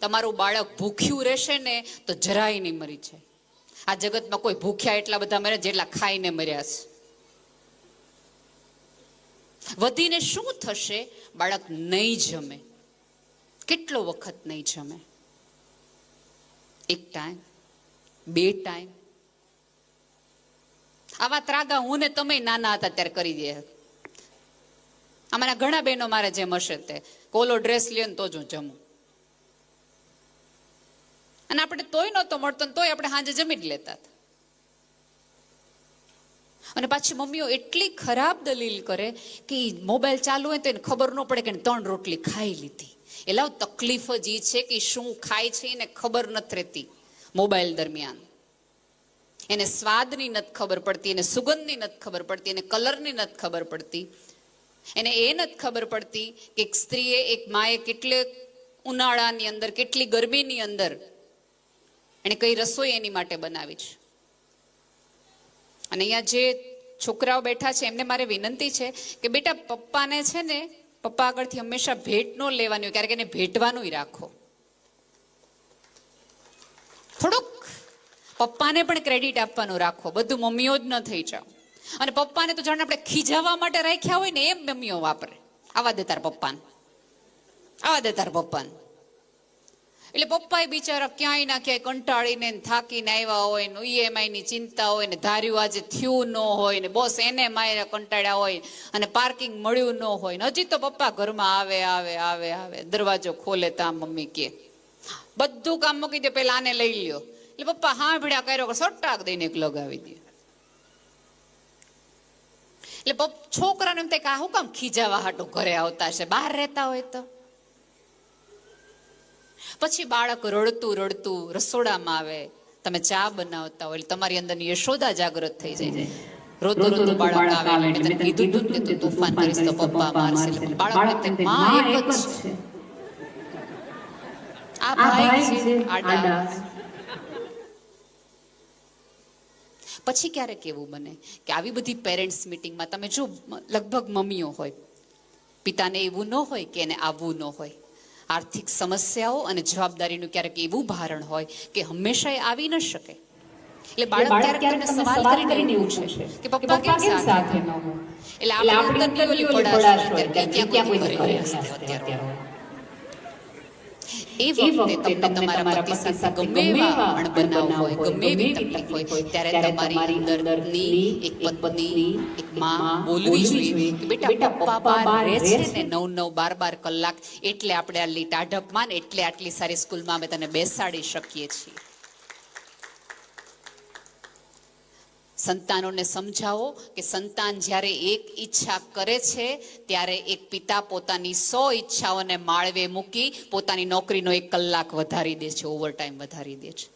તમારું બાળક ભૂખ્યું રહેશે ને, તો જરાય નહીં મરી છે આ જગતમાં કોઈ ભૂખ્યા એટલા બધા મરે જેટલા ખાઈને મર્યા છે. વધીને શું થશે? બાળક નહીં જમે. કેટલો વખત નહીં જમે? એક ટાઈમ, બે ટાઈમ. આવા ત્રાગા હું ને તમે નાના હતા ત્યારે કરી દે. અમારા ઘણા બહેનો મારે જેમ હશે તે. કોલો ડ્રેસ લે તો જ હું જમું. અને આપણે તોય નહોતો મળતો તોય આપણે સાંજે જમી જ લેતા અને પાછી મમ્મીઓ એટલી ખરાબ દલીલ કરે કે મોબાઈલ ચાલુ હોય તો એને ખબર ન પડે કે ત્રણ રોટલી ખાઈ લીધી. એટલે તકલીફ જ એ છે કે શું ખાય છે એને ખબર નથી રહેતી મોબાઈલ દરમિયાન. એને સ્વાદની નથી ખબર પડતી, એને સુગંધની નથી ખબર પડતી, એને કલરની નથી ખબર પડતી. એને એ નથી ખબર પડતી કે એક સ્ત્રીએ, એક માએ કેટલે ઉનાળાની અંદર, કેટલી ગરમીની અંદર એને કઈ રસોઈ એની માટે બનાવી છે. અને અહીંયા જે છોકરાઓ બેઠા છે, એમને મારે વિનંતી છે કે બેટા પપ્પાને છે ને, પપ્પા આગળથી હંમેશા ભેટ ન લેવાની હોય, ક્યારેક એને ભેટવાનું રાખો. થોડુંક પપ્પાને પણ ક્રેડિટ આપવાનું રાખો, બધું મમ્મીઓ જ ન થઈ જાઓ અને પપ્પાને તો જાણે આપણે ખીજાવવા માટે રાખ્યા હોય ને, એમ મમ્મીઓ વાપરે. આવા દે તાર પપ્પાને. આવા દે તાર પપ્પાને. એટલે પપ્પાએ બિચારા ક્યાંય ના ક્યાંય કંટાળીને થાકીને આવ્યા હોય ને ઈએમઆઈ ની ચિંતા હોય ને ધાર્યું આજે થયું ન હોય ને બોસ એને માયરે કંટાળ્યા હોય અને પાર્કિંગ મળ્યું ન હોય ને. હજી તો પપ્પા ઘરમાં આવે આવે આવે આવે. દરવાજો ખોલે તા મમ્મી કે. બધું કામ મૂકી દે, પેલા આને લઈ લ્યો. એટલે પપ્પા હા ભીડા કર્યો સટ્ટાક દઈને એક લગાવી દે. એટલે છોકરાને એમ થાય કે આ હું કામ ખીજાવા હાટું ઘરે આવતા છે બહાર રહેતા હોય તો? પછી બાળક રડતું રડતું રસોડામાં આવે તમે ચા બનાવતા હોય એટલે તમારી અંદરની યશોદા જાગૃત થઈ જાય. રોતો રોતો બાળક આવે મેં તને કીધું તું કે તું તોફાન કરીશ તો પપ્પા મારશે. બાળકમાં એક જ છે. આ ભાઈ છે આડા. પછી ક્યારેક એવું બને કે આવી બધી પેરેન્ટ્સ મિટિંગમાં તમે જો લગભગ મમ્મીઓ હોય પિતાને એવું ન હોય કે એને આવવું ન હોય. આર્થિક સમસ્યાઓ અને જવાબદારીનું ક્યારેક એવું ભારણ હોય કે હંમેશા એ આવી ન શકે. એટલે બાળક ક્યારેક તમને સવાલ કરીને એવું છે કે પપ્પા કેમ સાથે ન એટલે આપણે અંદરની ઓલી પડાશ હોય કે ક્યાં કોઈ અત્યારે એ વખતે તમને તમારા પતિ સાથે ગમે એવા અણબનાવ હોય ગમે એવી તકલીફ હોય ત્યારે તમારી અંદરની એક પત્ની એક માં બોલવી જોઈએ કે બેટા પપ્પા બહાર રહે છે ને નવ નવ બાર બાર કલાક એટલે આપણે આટલી ટાઢકમાં ને એટલે આટલી સારી સ્કૂલમાં અમે તને બેસાડી શકીએ છીએ. સંતાનોને સમજાવો કે સંતાન જ્યારે એક ઈચ્છા કરે છે, ત્યારે એક પિતા પોતાની સો ઈચ્છાઓને માળવે મૂકી પોતાની નોકરીનો એક કલાક વધારી દે છે ઓવરટાઈમ વધારી દે છે.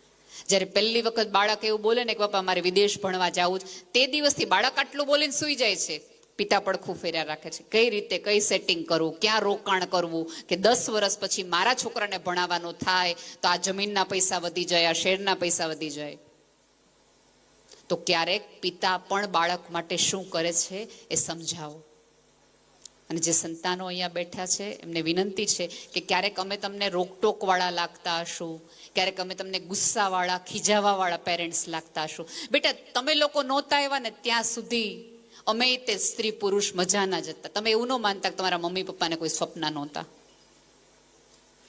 જ્યારે પહેલી વખત બાળક એવું બોલે ને કે પપ્પા મારે વિદેશ ભણવા જવું છે, તે દિવસથી બાળક આટલું બોલીને સૂઈ જાય છે. પિતા પડખું ફેર્યા રાખે છે. કઈ રીતે, કઈ સેટિંગ કરવું, ક્યાં રોકાણ કરવું, કે દસ વર્ષ પછી મારા છોકરાને ભણાવવાનું થાય, તો આ જમીનના પૈસા વધી જાય, આ શેરના પૈસા વધી જાય. તો ક્યારેક પિતા પણ બાળક માટે શું કરે છે એ સમજાવો. અને જે સંતાનો અહીંયા બેઠા છે, એમને વિનંતી છે કે ક્યારેક અમે તમને રોકટોકવાળા લાગતા હશું, ક્યારેક અમે તમને ગુસ્સાવાળા, ખીજાવાવાળા પેરેન્ટ્સ લાગતા હશું. બેટા, તમે લોકો નહોતા આવ્યા ને ત્યાં સુધી અમે તે સ્ત્રી પુરુષ મજાના જ હતા તમે એવું ન માનતા કે તમારા મમ્મી પપ્પાને કોઈ સ્વપ્ન નહોતા.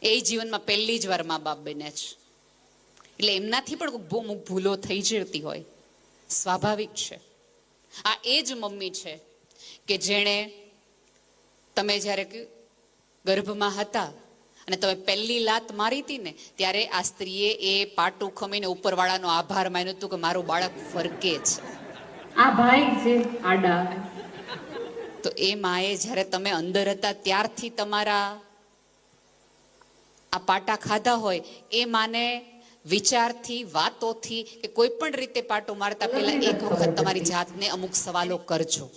એ જીવનમાં પહેલી જ વાર મા બાપ બન્યા છે. એટલે એમનાથી પણ ભૂલો થઈ જતી હોય. સ્વાભાવિક છે. આ એ જ મમ્મી છે કે જેણે તમે જ્યારે ગર્ભમાં હતા અને તમે પહેલી લાત મારી હતી ને ત્યારે આ સ્ત્રીએ એ પાટું ખમીને ઉપરવાળાનો આભાર માન્યો હતું કે મારું બાળક ફરકે છે. આ ભાઈ છે આડા. તો એ માએ જ્યારે તમે અંદર હતા ત્યારથી તમારા આ પાટા ખાધા હોય એ માને વિચારથી વાતોથી કે કોઈ પણ રીતે પાટો મારતા પહેલા એક વખત તમારી જાતને અમુક સવાલો કરજો.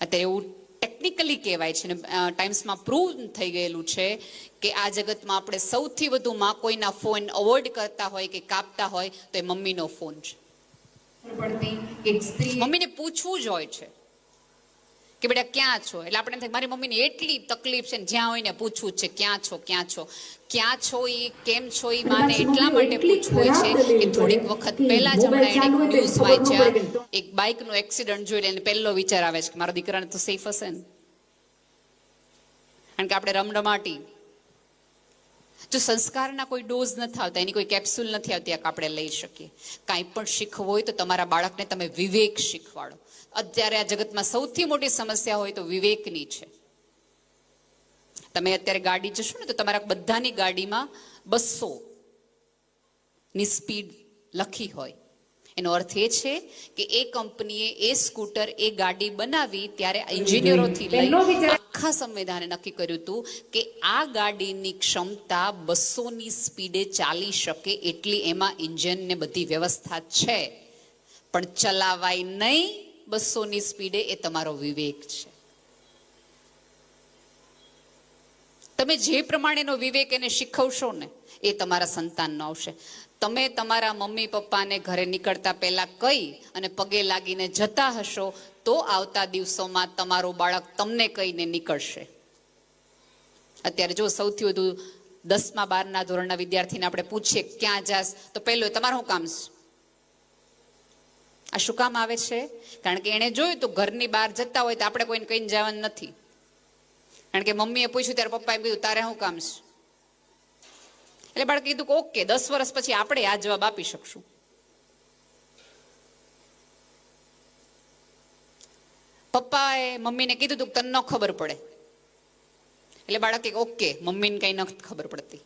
અત્યારે એવું ટેકનિકલી કહેવાય છે ને ટાઈમ્સમાં પ્રૂવ થઈ ગયેલું છે કે આ જગતમાં આપણે સૌથી વધુ માં કોઈના ફોન અવોઇડ કરતા હોય કે કાપતા હોય તો એ મમ્મીનો ફોન છે. મમ્મીને પૂછવું જ હોય છે. કે બેટા ક્યાં છો? એટલે આપણે મારી મમ્મીને એટલી તકલીફ છે જ્યાં હોય ને પૂછવું છે, ક્યાં છો ક્યાં છો? ક્યાં છો એ કેમ છો એ માને એટલા માટે પૂછવું હોય છે કે થોડીક વખત પહેલા જ હમણાં એને ન્યૂઝ વાંચ્યા. એક બાઇકનો એક્સિડન્ટ જોઈને લઈને પહેલો વિચાર આવે છે કે મારા દીકરાને તો સેફ હશે ને. કારણ કે આપણે રમરમાટી જો સંસ્કારના કોઈ ડોઝ નથી આવતા એની કોઈ કેપ્સ્યુલ નથી આવતી આપણે લઈ શકીએ. કાંઈ પણ શીખવું હોય તો તમારા બાળકને તમે વિવેક શીખવાડો. અત્યારે આ જગતમાં સૌથી મોટી સમસ્યા હોય તો વિવેકની છે. તમે અત્યારે ગાડી જશો ને તો તમારા બધાની ગાડીમાં બસો ની સ્પીડ લખી હોય. એનો અર્થ એ છે કે એ કંપનીએ એ સ્કૂટર એ ગાડી બનાવી ત્યારે એન્જિનિયરોથી લઈ આખા સંવિધાને નક્કી કર્યું હતું કે આ ગાડીની ક્ષમતા બસોની સ્પીડે ચાલી શકે એટલી એમાં ઇન્જિન ને બધી વ્યવસ્થા છે. પણ ચલાવાય નહીં બસોની સ્પીડે એ તમારો વિવેક છે. તમે જે પ્રમાણેનો વિવેક એને શીખવશો ને, એ તમારા સંતાનનો આવશે. તમે તમારા મમ્મી પપ્પાને ઘરે નીકળતા પહેલા કઈ અને પગે લાગીને જતા હશો, તો આવતા દિવસોમાં તમારું બાળક તમને કહીને નીકળશે. અત્યારે જો સૌથી વધુ દસમા બારના ધોરણના વિદ્યાર્થીને આપણે પૂછીએ, ક્યાં જાસ તો પહેલું તમારું શું કામ છે. આ શું કામ આવે છે? કારણ કે એણે જોયું તો ઘરની બહાર જતા હોય તો આપણે કોઈને કહીને જવાનું નથી. કારણ કે મમ્મીએ પૂછ્યું ત્યારે પપ્પાએ કીધું, તારે શું કામ છે? એટલે બાળકે કીધું કે, ઓકે, દસ વર્ષ પછી આપણે આ જવાબ આપી શકશું. પપ્પાએ મમ્મીને કીધું તું તને ન ખબર પડે. એટલે બાળકે ઓકે, મમ્મીને કઈ ન ખબર પડતી.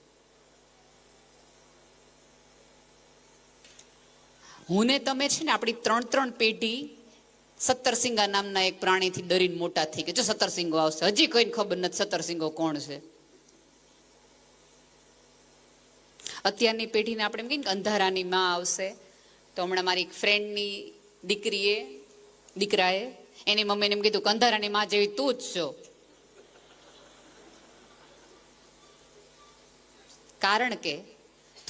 હું ને તમે છે ને આપણી ત્રણ ત્રણ પેઢી સત્તરસિંગા નામના એક પ્રાણીથી ડરીને મોટા થઈ ગયા. જો સત્તરસિંગો આવશે? હજી કોઈને ખબર નથી સત્તરસિંગો કોણ છે. અત્યારની પેઢીને આપણે એમ કહીએ કે અંધારાની માં આવશે. તો હમણાં મારી એક ફ્રેન્ડની દીકરીએ, દીકરાએ, એની મમ્મીને એમ કીધું કે અંધારાની માં જેવી તું જ છો. કારણ કે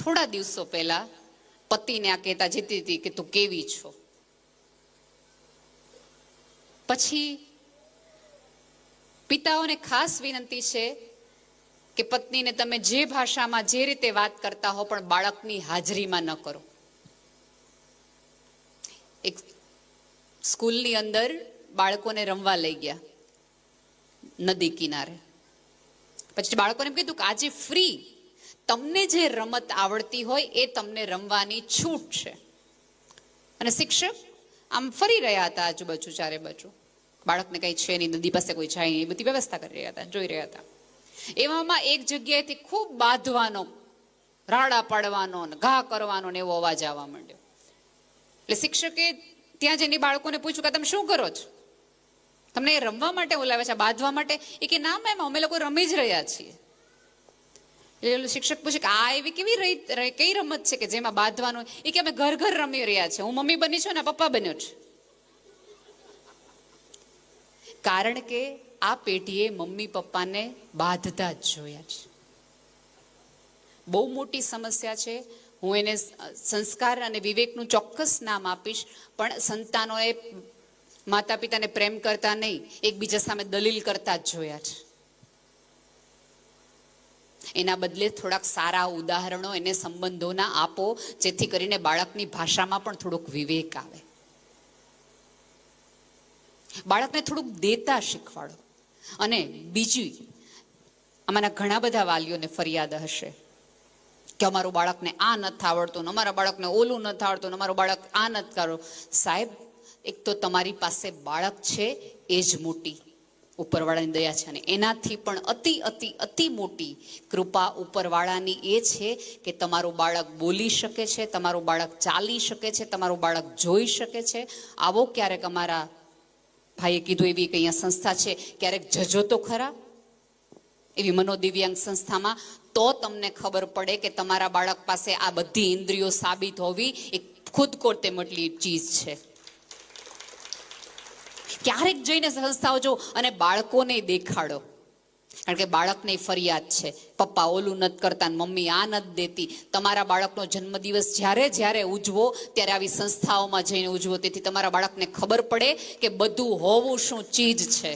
થોડા દિવસો પહેલા પતિને આ કહેતા જતી હતી કે તું કેવી છો? પછી પિતાઓને ખાસ વિનંતી છે કે પત્નીને તમે જે ભાષામાં જે રીતે વાત કરતા હો પણ બાળકની હાજરીમાં ન કરો. એક સ્કૂલની અંદર બાળકોને રમવા લઈ ગયા નદી કિનારે. પછી બાળકોને એમ કીધું કે આજે ફ્રી તમને જે રમત આવડતી હોય એ તમને રમવાની છૂટ છે. અને શિક્ષક, આમ ફરી રહ્યા હતા આજુબાજુ, ચારે બાજુ. બાળકને કઈ છે નહીં, નદી પાસે કોઈ જાય નહીં બધી વ્યવસ્થા કરી રહ્યા હતા, જોઈ રહ્યા હતા. એવામાં એક જગ્યાએથી ખૂબ બાંધવાનો, રાડા પાડવાનો ને ઘા કરવાનો ને એવો અવાજ આવવા માંડ્યો. એટલે શિક્ષકે ત્યાં જઈને બાળકોને પૂછ્યું કે તમે શું કરો છો? તમને રમવા માટે બોલાવે છે બાંધવા માટે? એ કે, ના, મેમ, અમે લોકો રમી જ રહ્યા છીએ. એટલે ઓલું શિક્ષક પૂછે કે, આ એવી કેવી રહી કઈ રમત છે કે જેમાં બાંધવાનું? એ કે, અમે ઘર ઘર રમી રહ્યા છે હું મમ્મી બની છું ને પપ્પા બન્યો છું. કારણ કે આ પેઢીએ મમ્મી પપ્પાને બાંધતા જ જોયા છે. બહુ મોટી સમસ્યા છે. હું એને સંસ્કાર અને વિવેકનું ચોક્કસ નામ આપીશ, પણ સંતાનોએ માતા પિતાને પ્રેમ કરતા નહીં, એકબીજા સામે દલીલ કરતા જ જોયા છે. એના બદલે થોડાક સારા ઉદાહરણો એને સંબંધોના આપો, જેથી કરીને બાળકની ભાષામાં પણ થોડોક વિવેક આવે. બાળકને થોડુંક દેતા શીખવાડો. અને બીજી, આમાંના ઘણા બધા વાલીઓને ફરિયાદ હશે કે અમારું બાળકને આ નથી આવડતું અમારા બાળકને ઓલું નથી આવડતું અમારું બાળક આ નથી કરો. સાહેબ, એક તો તમારી પાસે બાળક છે, એ જ મોટી. ઉપરવાળાની દયા છે. અને એનાથી પણ અતિ અતિ અતિ મોટી કૃપા ઉપરવાળાની એ છે કે તમારું બાળક બોલી શકે છે, તમારું બાળક ચાલી શકે છે, તમારું બાળક જોઈ શકે છે. આવો ક્યારેક અમારા ભાઈએ કીધું એવી એક સંસ્થા છે, ક્યારેક જજો તો ખરા? એવી મનોદિવ્યાંગ સંસ્થામાં તો તમને ખબર પડે કે તમારા બાળક પાસે આ બધી ઇન્દ્રિયો સાબિત હોવી એ ખુદ કોરતે મટલી ચીજ છે. ક્યારેક જઈને સંસ્થાઓ જો અને બાળકોને દેખાડો. કારણ કે બાળકને ફરિયાદ છે. પપ્પા ઓલું નથી કરતા મમ્મી આ નથી દેતી. તમારા બાળકનો જન્મદિવસ જ્યારે જ્યારે ઉજવો, ત્યારે આવી સંસ્થાઓમાં જઈને ઉજવો. તેથી તમારા બાળકને ખબર પડે કે બધું હોવું શું ચીજ છે.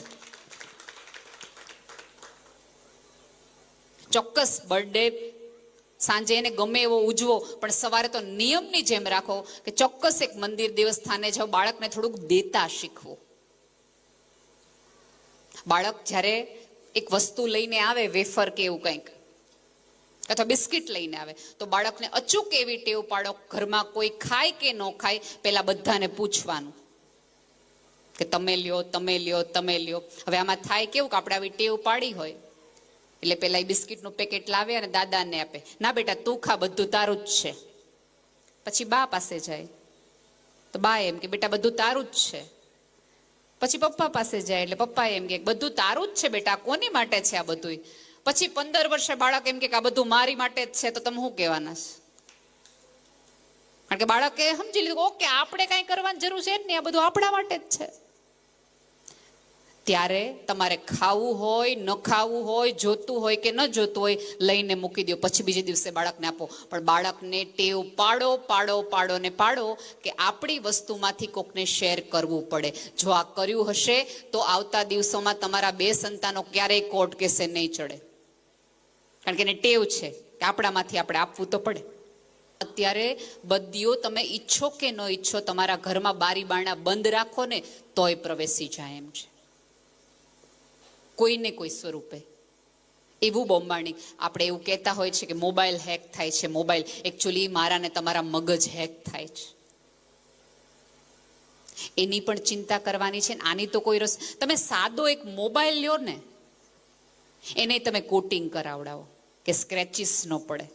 ચોક્કસ બર્થડે સાંજે એને ગમે એવો ઉજવો, પણ સવારે તો નિયમની જેમ રાખો કે ચોક્કસ એક મંદિર દેવસ્થાને જાઓ, બાળકને થોડુંક દેતા શીખવું. બાળક જ્યારે એક વસ્તુ લઈને આવે, વેફર કે એવું કંઈક, અથવા બિસ્કિટ લઈને આવે, તો બાળકને અચૂક એવી ટેવ પાડો, ઘરમાં કોઈ ખાય કે ન ખાય? પહેલાં બધાને પૂછવાનું કે, તમે લ્યો તમે લ્યો તમે લ્યો. હવે આમાં થાય કેવું કે આપણે આવી ટેવ પાડી હોય, એટલે પેલા એ બિસ્કિટનું પેકેટ લાવે અને દાદાને આપે, ના બેટા, તું ખા, બધું તારું જ છે. પછી બા પાસે જાય, તો બા એમ કે, બેટા, બધું તારું જ છે. પછી પપ્પા પાસે જાય એટલે પપ્પા એમ કે, બધું તારું જ છે બેટા, કોની માટે છે આ બધું પછી પંદર વર્ષે બાળક એમ કે આ બધું મારી માટે જ છે, તો તમે શું કહેવાના છે? કારણ કે બાળકે સમજી લીધું ઓકે, આપણે કાંઈ કરવાની જરૂર છે જ નહીં, આ બધું આપણા માટે જ છે. ત્યારે તમારે ખાવું હોય, ન ખાવું હોય, જોતું હોય કે ન જોતું હોય, લઈને મૂકી દો પછી બીજે દિવસે બાળકને આપો. પણ બાળકને ટેવ પાડો પાડો પાડો ને પાડો કે આપણી વસ્તુમાંથી કોકને શેર કરવું પડે. જો આ કર્યું હશે, તો આવતા દિવસોમાં તમારા બે સંતાનો ક્યારેય કોર્ટ કેસે નહીં ચડે. કારણ કે એને ટેવ છે કે આપણામાંથી આપણે આપવું તો પડે. અત્યારે બદીઓ તમે ઈચ્છો કે ન ઈચ્છો, તમારા ઘરમાં બારી બારણા બંધ રાખો ને, તોય પ્રવેશી જાય એમ છે. કોઈને કોઈ સ્વરૂપે. એવું બોમ્બાણી આપણે એવું કહેતા હોય છે કે મોબાઈલ હેક થાય છે, મોબાઈલ. એકચ્યુઅલી મારા ને તમારા મગજ હેક થાય છે. એની પણ ચિંતા કરવાની છે આની તો કોઈ રસ. તમે સાદો એક મોબાઈલ લ્યો ને, એને તમે કોટિંગ કરાવડાવો કે સ્ક્રેચીસ ન પડે.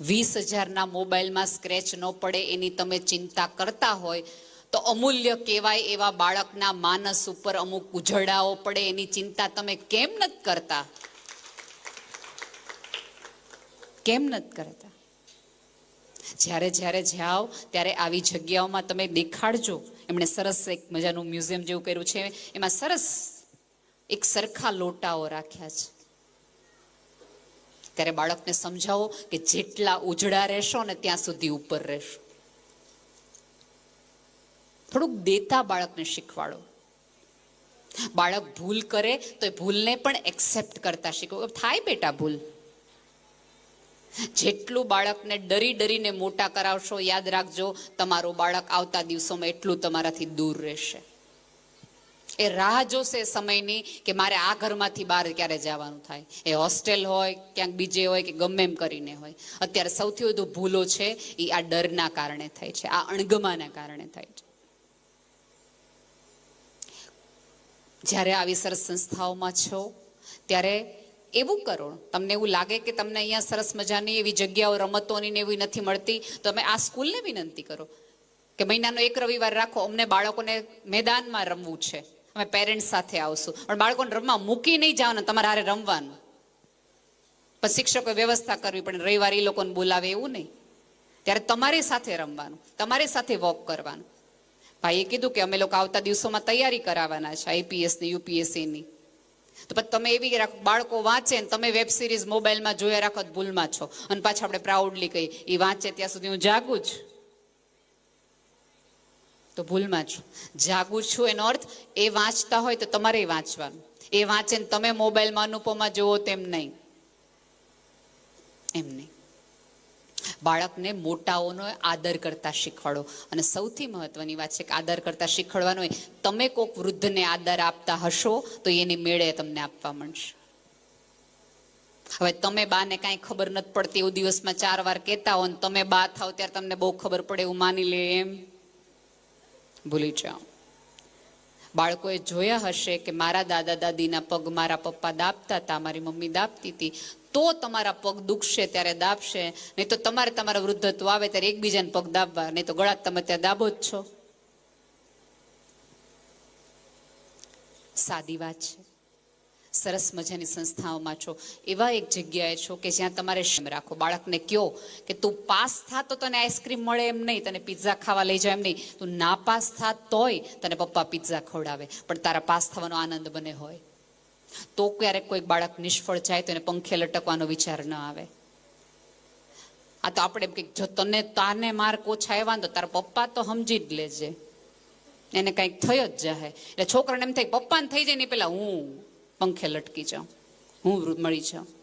વીસ હજારના મોબાઈલમાં સ્ક્રેચ ન પડે એની તમે ચિંતા કરતા હોય તો અમૂલ્ય કહેવાય એવા બાળકના માનસ ઉપર અમુક ઉજળાઓ પડે, એની ચિંતા તમે કેમ નથી કરતા? કેમ નથી કરતા? જ્યારે જ્યારે જાઓ, ત્યારે આવી જગ્યાઓમાં તમે દેખાડજો. એમણે સરસ એક મજાનું મ્યુઝિયમ જેવું કર્યું છે. એમાં સરસ એક સરખા લોટાઓ રાખ્યા છે. ત્યારે બાળકને સમજાવો કે જેટલા ઉજળા રહેશો ને ત્યાં સુધી ઉપર રહેશો. થોડુંક દેતા બાળકને શીખવાડો. બાળક ભૂલ કરે તો એ ભૂલને પણ એક્સેપ્ટ કરતા શીખવો. થાય બેટા ભૂલ. જેટલું બાળકને ડરી ડરીને મોટા કરાવશો, યાદ રાખજો, તમારું બાળક આવતા દિવસોમાં એટલું તમારાથી દૂર રહેશે. એ રાહ જોશે સમયની કે મારે આ ઘરમાંથી બહાર ક્યારે જવાનું થાય. એ હોસ્ટેલ હોય, ક્યાંક બીજે હોય કે ગમે એમ કરીને હોય. અત્યારે સૌથી વધુ ભૂલો છે એ આ ડરના કારણે થાય છે, આ અણગમાના કારણે થાય છે. જ્યારે આવી સરસ સંસ્થાઓમાં છો, ત્યારે એવું કરો. તમને એવું લાગે કે તમને અહીંયા સરસ મજાની એવી જગ્યાઓ, રમતોની ને એવી નથી મળતી, તો તમે આ સ્કૂલને વિનંતી કરો કે મહિનાનો એક રવિવાર રાખો, અમને બાળકોને મેદાનમાં રમવું છે. અમે પેરેન્ટ્સ સાથે આવશું. પણ બાળકોને રમવા મૂકી નહીં જવાના, તમારે હારે રમવાનું. પણ શિક્ષકોએ વ્યવસ્થા કરવી પણ રવિવાર એ લોકોને બોલાવે એવું નહીં. ત્યારે તમારી સાથે રમવાનું, તમારી સાથે વોક કરવાનું. ભાઈએ કીધું કે અમે લોકો આવતા દિવસોમાં તૈયારી કરાવવાના છે, આઈપીએસ યુપીએસસીની યુપીએસસી તો પછી તમે એવી રાખો બાળકો વાંચે ને તમે વેબ સિરીઝ મોબાઈલમાં જોયા રાખો ભૂલમાં છો. અને પાછા આપણે પ્રાઉડલી કહીએ એ વાંચે ત્યાં સુધી હું જાગું જ તો ભૂલમાં છું. જાગું છું એનો અર્થ, એ વાંચતા હોય તો તમારે વાંચવાનું. એ વાંચે ને તમે મોબાઈલમાં અનુપમા જુઓ તેમ નહીં. એમ નહીં. બાળકને મોટાઓનો આદર કરતા શીખવાડો. અને સૌથી મહત્વની વાત છે કે આદર કરતા શીખવાડવાનો હોય, તમે કોઈક વૃદ્ધને આદર આપતા હશો, તો એની મેળે તમને આપવા મળશે. હવે તમે બાને કાંઈ ખબર નથી પડતી, એવું દિવસમાં ચાર વાર કહેતા હો ને તમે બા થાવ ત્યારે તમને બહુ ખબર પડે, એવું માની લે એમ. ભૂલી જાઓ. બાળકોએ જોયા હશે કે મારા દાદા દાદીના પગ મારા પપ્પા દાબતા હતા, મારી મમ્મી દાબતી હતી તો તમારા પગ દુખશે ત્યારે દાબશે. નહીં તો તમારે તમારા વૃદ્ધત્વ આવે ત્યારે એકબીજાને પગ દાબવા. નહીં તો ગળા તમે ત્યાં દાબો જ છો. સાદી વાત છે. સરસ મજાની સંસ્થાઓમાં છો. એવા એક જગ્યાએ છો કે જ્યાં તમારે શેમ રાખો. બાળકને કયો કે તું પાસ થા તો તને આઈસ્ક્રીમ મળે એમ નહીં. તને પિઝા ખાવા લઈ જાય એમ નહીં. તું ના પાસ થા તોય તને પપ્પા પિઝા ખવડાવે. પણ તારા પાસ થવાનો આનંદ બને હોય. તો ક્યારેક કોઈ બાળક નિષ્ફળ જાય તો એને પંખે લટકવાનો વિચાર ન આવે. આ તો આપણે કંઈક જો તને તાને માર્ક ઓછા આવ્યા તો તારા પપ્પા તો સમજી જ લેજે. એને કંઈક થયો જ જાહે. એટલે છોકરાને એમ થાય પપ્પાને થઈ જાય ને પેલા હું પંખે લટકી જાઉં. હું મળી જાઉં.